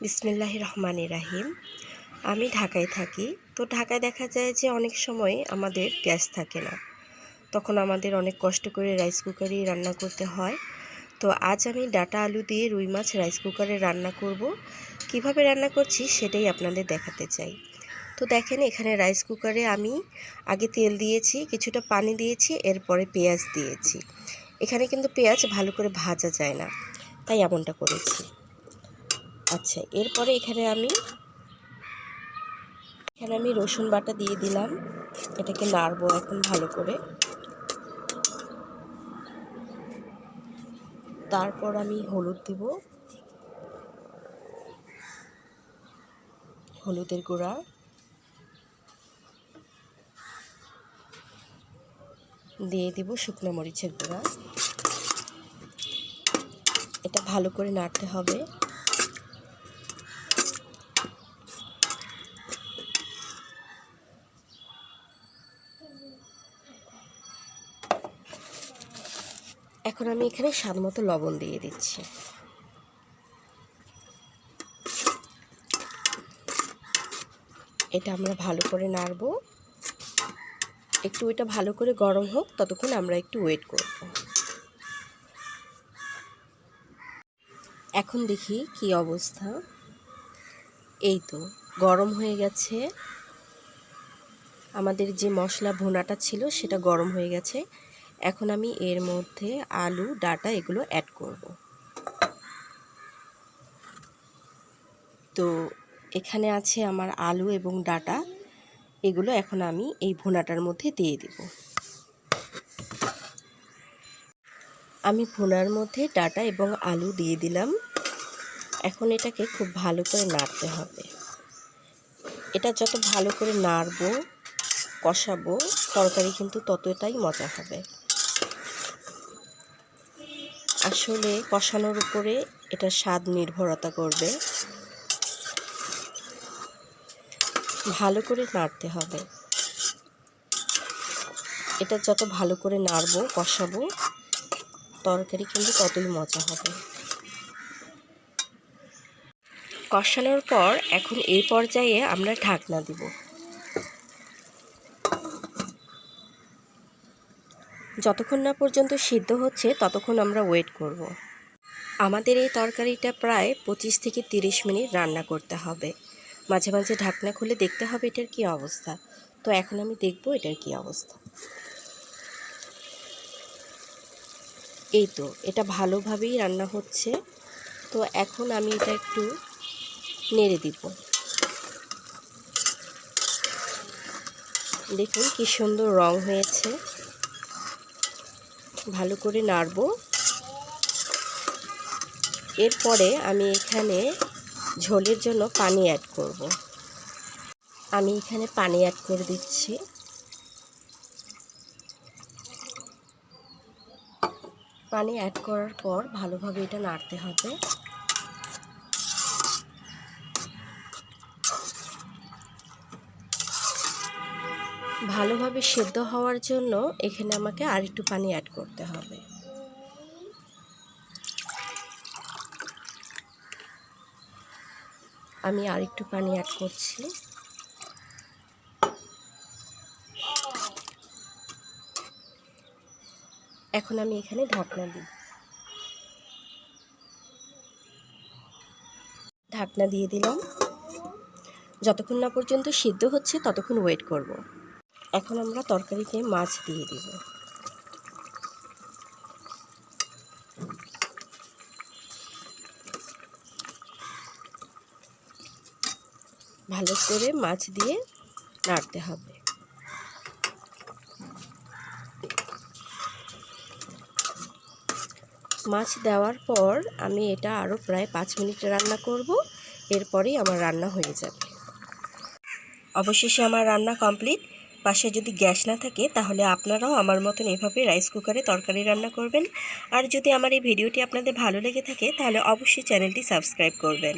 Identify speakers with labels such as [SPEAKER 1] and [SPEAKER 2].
[SPEAKER 1] বিসমিল্লাহ রহমান রাহিম। আমি ঢাকায় থাকি। তো ঢাকায় দেখা যায় যে অনেক সময় আমাদের গ্যাস থাকে না। তখন আমাদের অনেক কষ্ট করে রাইস কুকারেই রান্না করতে হয়। তো আজ আমি ডাটা আলু দিয়ে রুই মাছ রাইস কুকারে রান্না করব। কীভাবে রান্না করছি সেটাই আপনাদের দেখাতে চাই। তো দেখেন, এখানে রাইস কুকারে আমি আগে তেল দিয়েছি, কিছুটা পানি দিয়েছি, এরপরে পেঁয়াজ দিয়েছি। এখানে কিন্তু পেঁয়াজ ভালো করে ভাজা যায় না। তাই এমনটা করেছি। আচ্ছা এরপরে এখানে আমি এখানে আমি রসুন বাটা দিয়ে দিলাম। এটাকে নাড়বো এখন ভালো করে। তারপর আমি হলুদ দিব। হলুদের গুঁড়া। দিয়ে দিব শুকনো মরিচের গুঁড়া। এটা ভালো করে নাড়তে হবে। এখন আমি এখানে স্বাদ মতো লবণ দিয়ে দিচ্ছি। এটা আমরা ভালো করে নাড়ব। একটু এটা ভালো করে গরম হোক, ততক্ষণ আমরা একটু ওয়েট করব। এখন দেখি কি অবস্থা। এই তো, গরম হয়ে গেছে। আমাদের যে মশলা ভুনাটা ছিল, সেটা গরম হয়ে গেছে। এখন আমি এর মধ্যে আলু, ডাটা এগুলো অ্যাড করব। তো এখানে আছে আমার আলু এবং ডাটা, এগুলো এখন আমি এই ভুনাটার মধ্যে দিয়ে দিব। আমি ভুনার মধ্যে ডাটা এবং আলু দিয়ে দিলাম। এখন এটাকে খুব ভালো করে নাড়তে হবে। এটা যত ভালো করে নাড়বো, কষাবো, তরকারি কিন্তু ততটাই মজা হবে। আসলে কষানোর উপরে এটা স্বাদ নির্ভরতা করবে। ভালো করে নাড়তে হবে। এটা যত ভালো করে নাড়বো, কষাবো, তরকারি কিন্তু ততই মজা হবে। কষানোর পর এখন এই পর্যায়ে আমরা ঢাকনা দিব। যতক্ষণ না পর্যন্ত সিদ্ধ হচ্ছে, ততক্ষণ আমরা ওয়েট করব। আমাদের এই তরকারিটা প্রায় পঁচিশ থেকে তিরিশ মিনিট রান্না করতে হবে। মাঝে মাঝে ঢাকনা খুলে দেখতে হবে এটার কি অবস্থা। তো এখন আমি দেখব এটার কি অবস্থা। এই তো, এটা ভালোভাবেই রান্না হচ্ছে। তো এখন আমি এটা একটু নেড়ে দিব। দেখুন কি সুন্দর রং হয়েছে। ভালো করে নাড়ব। এরপরে আমি এখানে ঝোলের জন্য পানি অ্যাড করব। আমি এখানে পানি অ্যাড করে দিচ্ছি। পানি অ্যাড করার পর ভালোভাবে এটা নাড়তে হবে। ভালোভাবে সেদ্ধ হওয়ার জন্য এখানে আমাকে আর একটু পানি অ্যাড করতে হবে। আমি আর একটু পানি অ্যাড করছি। এখন আমি এখানে ঢাকনা দিই। ঢাকনা দিয়ে দিলাম। যতক্ষণ না পর্যন্ত সিদ্ধ হচ্ছে, ততক্ষণ ওয়েট করব। এখন আমরা তরকারিতে মাছ দিয়ে দিব। ভালো করে মাছ দিয়ে নাড়তে হবে। মাছ দেওয়ার পর আমি এটা আরও প্রায় পাঁচ মিনিট রান্না করব, এরপরেই আমার রান্না হয়ে যাবে। অবশেষে আমার রান্না কমপ্লিট। পাশে যদি গ্যাস না থাকে, তাহলে আপনারাও আমার মতন এভাবে রাইস কুকারে তরকারি রান্না করবেন। আর যদি আমার এই ভিডিওটি আপনাদের ভালো লেগে থাকে, তাহলে অবশ্যই চ্যানেলটি সাবস্ক্রাইব করবেন।